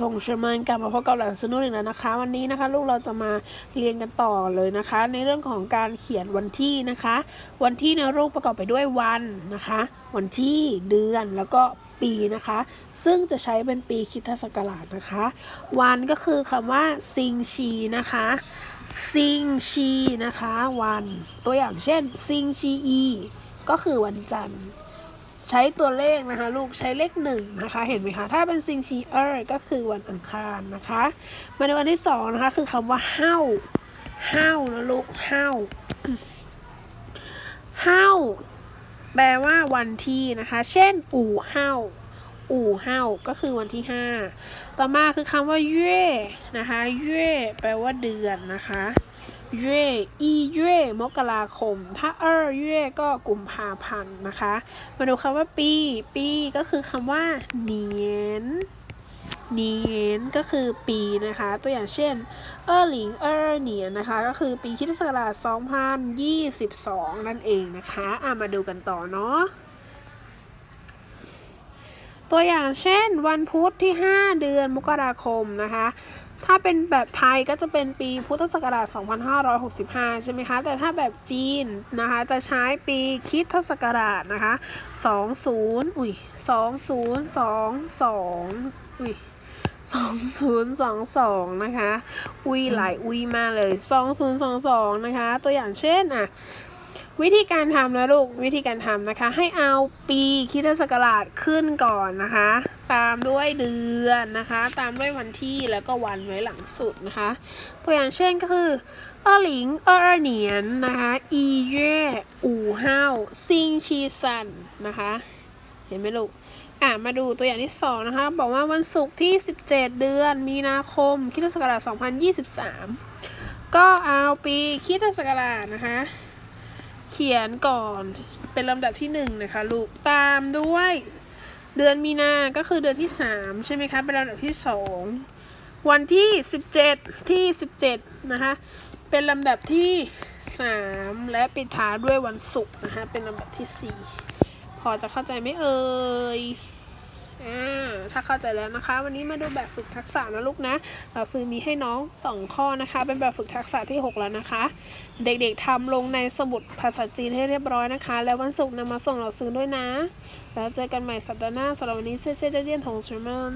ทงเชอร์เมนกลับมาพบกับหลังสนุกอีกแล้วนะคะ วันนี้นะคะ ลูกเราจะมาเรียนกันต่อเลยนะคะ ในเรื่องของการเขียนวันที่นะคะ วันที่ในรูปประกอบไปด้วยวันนะคะ วันที่เดือนแล้วก็ปีนะคะ ซึ่งจะใช้เป็นปีคริดศักราชนะคะ วันก็คือคำว่าซิงชีนะคะซิงชีนะคะ วันตัวอย่างเช่นซิงชีอีก็คือวันจันทร์ ใช้ตัวเลขนะคะ ลูกใช้เลขหนึ่งนะคะ เห็นไหมคะ ถ้าเป็นซิงชีเออร์ก็คือวันอังคารนะคะ มาในวันที่สองนะคะ คือคำว่าเฮ้าเฮ้านะลูกเฮ้าเฮ้าแปลว่าวันที่นะคะ เช่น อู่เฮ้าอู่เฮ้าก็คือวันที่ห้าต่อมาคือคำว่าเย่นะคะ เย่แปลว่าเดือนนะคะ เย่อีเย่มกราคม ถ้าเออเย่ก็กุมภาพันธ์นะคะ มาดูคำว่าปี ปีก็คือคำว่าเนียนเนียนก็คือปีนะคะ ตัวอย่างเช่น เออหลิงเออเนียนนะคะ ก็คือปีคริสตศักราช2022 นั่นเองนะคะ อะมาดูกันต่อเนาะ ตัวอย่างเช่น วันพุธที่ 5 เดือนมกราคมนะคะ ถ้าเป็นแบบไทยก็จะเป็นปีพุทธศักราช 2565 ใช่ไหมคะ แต่ถ้าแบบจีนนะคะ จะใช้ปีคิดศักราชนะคะ 20 อุ้ย 2022 อุ้ย2022 นะคะ อุ้ยหลายอุ้ยมากเลย 2022 นะคะ ตัวอย่างเช่นอะ วิธีการทำนะลูกวิธีการทำนะคะ ให้เอาปีคิดศักราชขึ้นก่อนนะคะ ตามด้วยเดือนนะคะ ตามด้วยวันที่แล้วก็วันไว้หลังสุดนะคะ ตัวอย่างเช่นก็คือเออหลิงเออเหนียนนะคะอีเย่อู่เฮาซิงชีซันนะคะ เห็นไหมลูกอะมาดูตัวอย่างที่สองนะคะ บอกว่าวันศุกร์ที่ 17 เดือนมีนาคมคริสตศักราช 2023 ก็เอาปีคริสตศักราชนะคะ ขียนก่อนเป็นลำดับที่หนึ่งนะคะลูกตามด้วยเดือนมีนาก็คือเดือนที่สามใช่ไหมคะเป็นลำดับที่สองวันที่สิบเจ็ดที่สิบเจ็ดนะคะเป็นลำดับที่สามและปิดท้ายด้วยวันศุกร์นะคะเป็นลำดับที่สี่พอจะเข้าใจไหมเอ่ย อ่าถ้าเข้าใจแล้วนะคะ วันนี้มาดูแบบฝึกทักษะนะลูกนะเราซื้อมีให้น้องสองข้อนะคะ เป็นแบบฝึกทักษะที่หกแล้วนะคะ เด็กๆทำลงในสมุดภาษาจีนให้เรียบร้อยนะคะ แล้ววันศุกร์นำมาส่งเราซื้อด้วยนะ แล้วเจอกันใหม่สัปดาห์หน้าสำหรับวันนี้เซ่เซ่เจียนถงชิมเมน